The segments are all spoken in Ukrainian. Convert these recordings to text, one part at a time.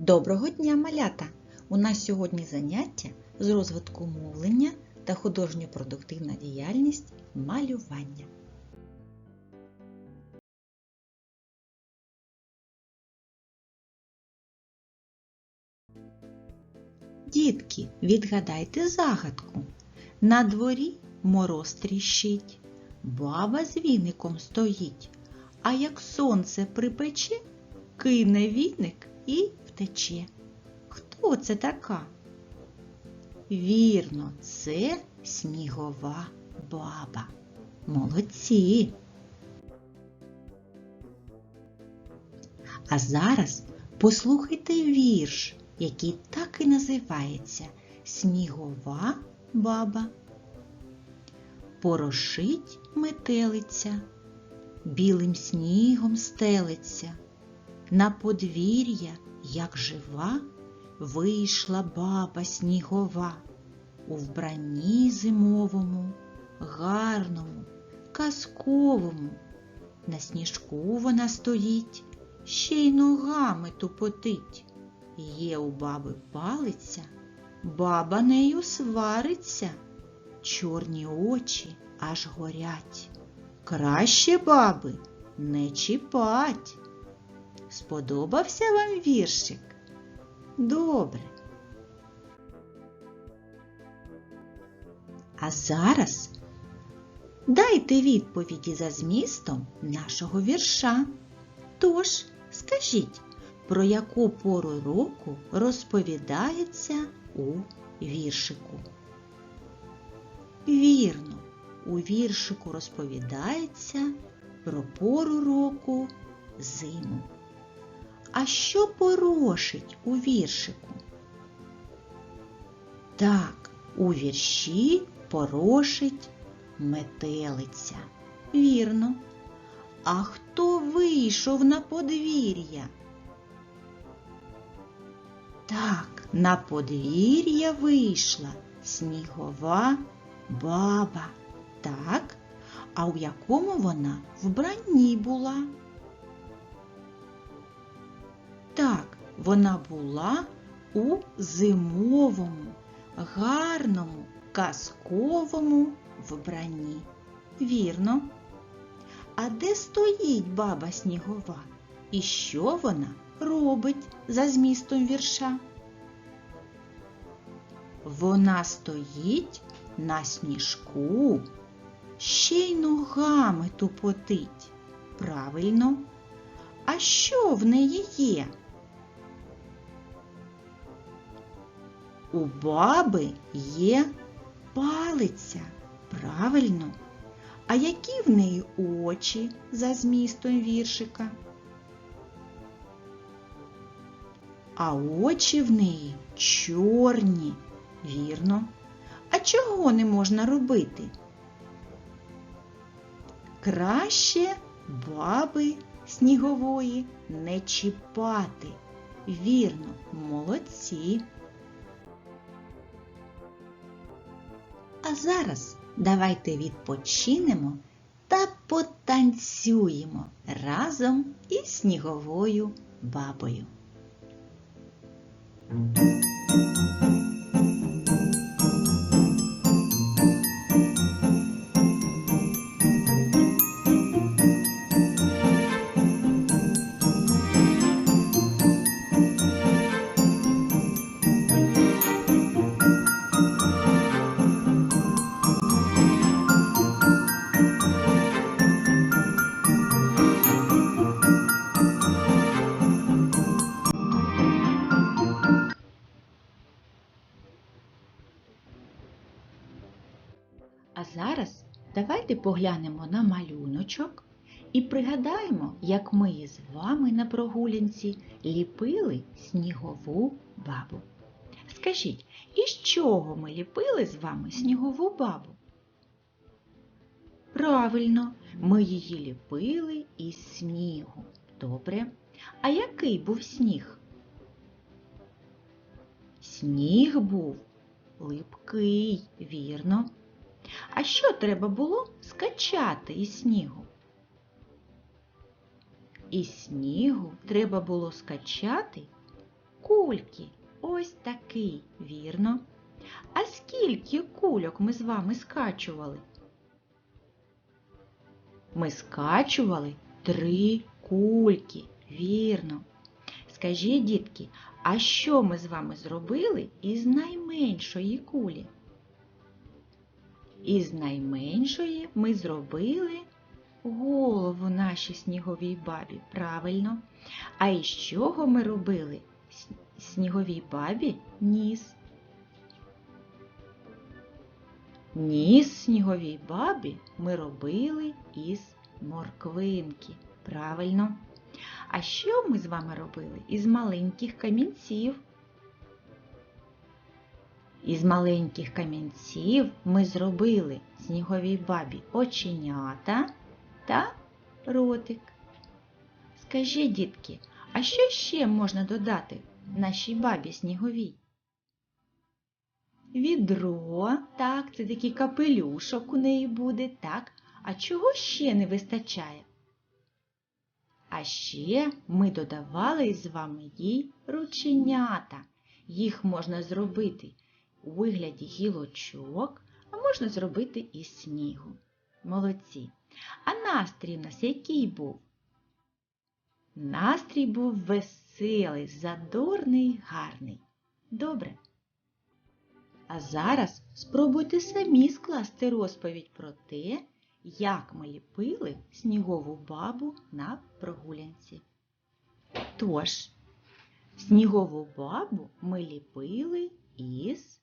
Доброго дня, малята! У нас сьогодні заняття з розвитку мовлення та художньо-продуктивна діяльність малювання. Дітки, відгадайте загадку. На дворі мороз тріщить, баба з віником стоїть, а як сонце припече, кине віник і втече. Хто це така? Вірно, це снігова баба. Молодці. А зараз послухайте вірш, який так і називається Снігова баба. Порошить метелиця, білим снігом стелиться. На подвір'я, як жива, вийшла баба снігова у вбранні зимовому, гарному, казковому. На сніжку вона стоїть, ще й ногами тупотить. Є у баби палиця, баба нею свариться, чорні очі аж горять. Краще баби не чіпать. Сподобався вам віршик? Добре. А зараз дайте відповіді за змістом нашого вірша. Тож, скажіть, про яку пору року розповідається у віршику? Вірно, у віршику розповідається про пору року зиму. А що порошить у віршику? Так, у вірші порошить метелиця. Вірно. А хто вийшов на подвір'я? Так, на подвір'я вийшла снігова баба. Так, а у якому вона вбранні була? Так, вона була у зимовому, гарному, казковому вбранні. Вірно. А де стоїть баба снігова? І що вона робить за змістом вірша? Вона стоїть на сніжку, ще й ногами тупотить. Правильно. А що в неї є? У баби є палиця. Правильно. А які в неї очі за змістом віршика? А очі в неї чорні. Вірно. А чого не можна робити? Краще баби снігової не чіпати. Вірно, молодці. А зараз давайте відпочинемо та потанцюємо разом із сніговою бабою. Зараз давайте поглянемо на малюночок і пригадаємо, як ми з вами на прогулянці ліпили снігову бабу. Скажіть, із чого ми ліпили з вами снігову бабу? Правильно, ми її ліпили із снігу. Добре. А який був сніг? Сніг був липкий, вірно. А що треба було скачати із снігу? Із снігу треба було скачати Кульки. Ось такий, вірно. А скільки кульок ми з вами скачували? Ми скачували три кульки, вірно. Скажіть, дітки, а що ми з вами зробили із найменшої кулі? Із найменшої ми зробили голову нашій сніговій бабі, правильно. А із чого ми робили сніговій бабі ніс? Ніс сніговій бабі ми робили із морквинки. Правильно. А що ми з вами робили із маленьких камінців? Із маленьких камінців ми зробили сніговій бабі оченята та ротик. Скажіть, дітки, а що ще можна додати нашій бабі сніговій? Відро, так, це такий капелюшок у неї буде, так. А чого ще не вистачає? А ще ми додавали з вами їй рученята. Їх можна зробити у вигляді гілочок, а можна зробити із снігу. Молодці. А настрій у нас який був? Настрій був веселий, задорний, гарний. Добре. А зараз спробуйте самі скласти розповідь про те, як ми ліпили снігову бабу на прогулянці. Тож, снігову бабу ми ліпили із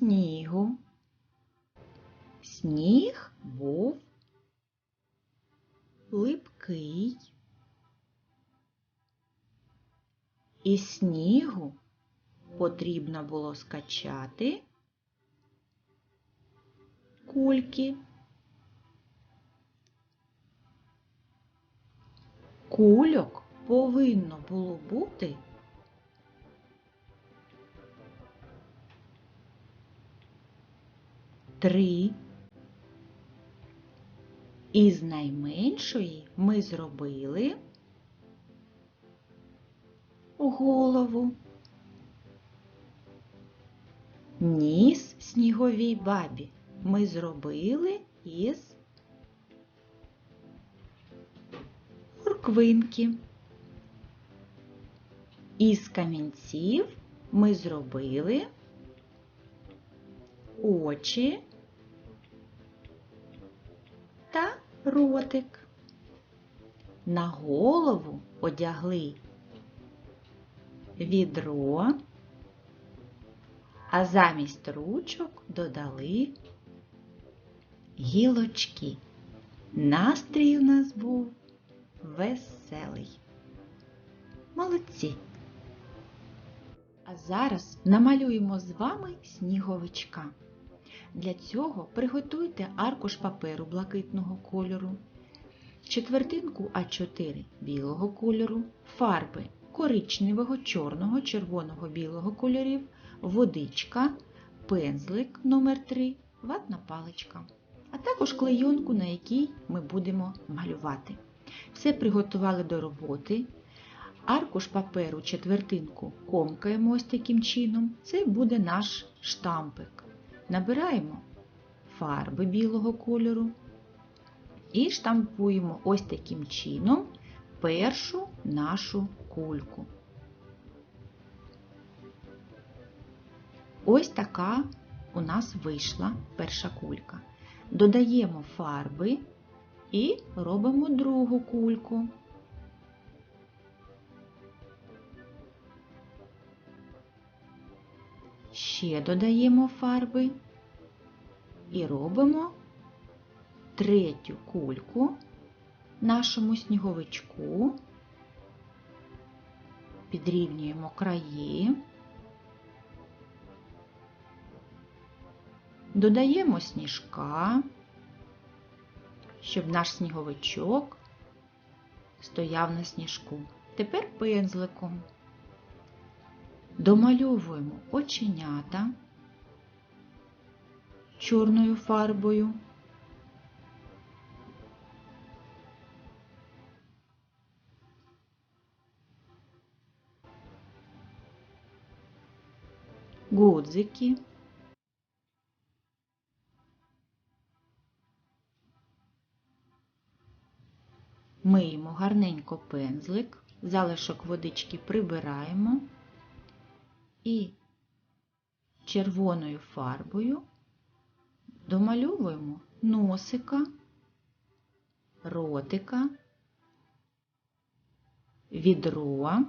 снігу. Сніг був липкий. Із снігу потрібно було скачати кульки. Кульок повинно було бути три. Із найменшої ми зробили голову. Ніс сніговій бабі ми зробили із морквинки. Із камінців ми зробили очі ротик. На голову одягли відро, а замість ручок додали гілочки. Настрій у нас був веселий. Молодці! А зараз намалюємо з вами сніговичка. Для цього приготуйте аркуш паперу блакитного кольору, четвертинку А4 білого кольору, фарби коричневого, чорного, червоного, білого кольорів, водичка, пензлик номер 3 ватна паличка, а також клейонку, на якій ми будемо малювати. Все приготували до роботи. Аркуш паперу четвертинку комкаємо ось таким чином. Це буде наш штампик. Набираємо фарби білого кольору і штампуємо ось таким чином першу нашу кульку. Ось така у нас вийшла перша кулька. Додаємо фарби і робимо другу кульку. Ще додаємо фарби і робимо третю кульку нашому сніговичку, підрівнюємо краї, додаємо сніжка, щоб наш сніговичок стояв на сніжку. Тепер пензликом домальовуємо оченята чорною фарбою. Гудзики. Миємо гарненько пензлик, залишок водички прибираємо і червоною фарбою домальовуємо носика, ротика, відро.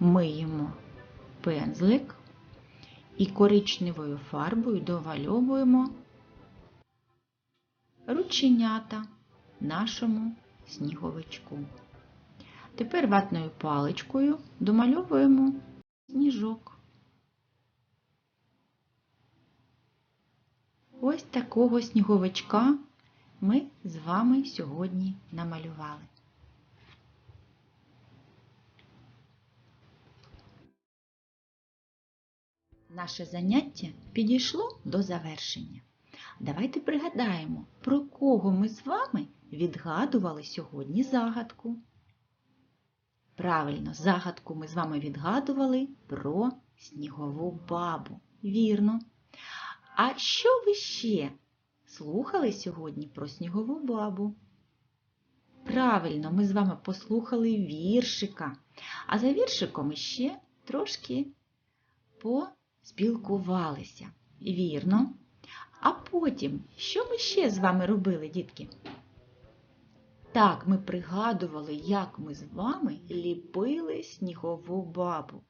Миємо пензлик і коричневою фарбою довальовуємо рученята нашому сніговичку. Тепер ватною паличкою домальовуємо сніжок. Ось такого сніговичка ми з вами сьогодні намалювали. Наше заняття підійшло до завершення. Давайте пригадаємо, про кого ми з вами відгадували сьогодні загадку. Правильно, загадку ми з вами відгадували про снігову бабу. Вірно. А що ви ще слухали сьогодні про снігову бабу? Правильно, ми з вами послухали віршика, а за віршиком ще трошки поспілкувалися. Вірно. А потім, що ми ще з вами робили, дітки? Так, ми пригадували, як ми з вами ліпили снігову бабу.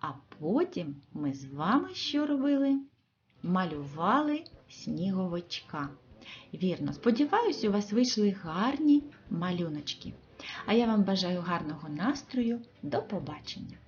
А потім ми з вами що робили? Малювали сніговичка. Вірно, сподіваюсь, у вас вийшли гарні малюночки. А я вам бажаю гарного настрою. До побачення!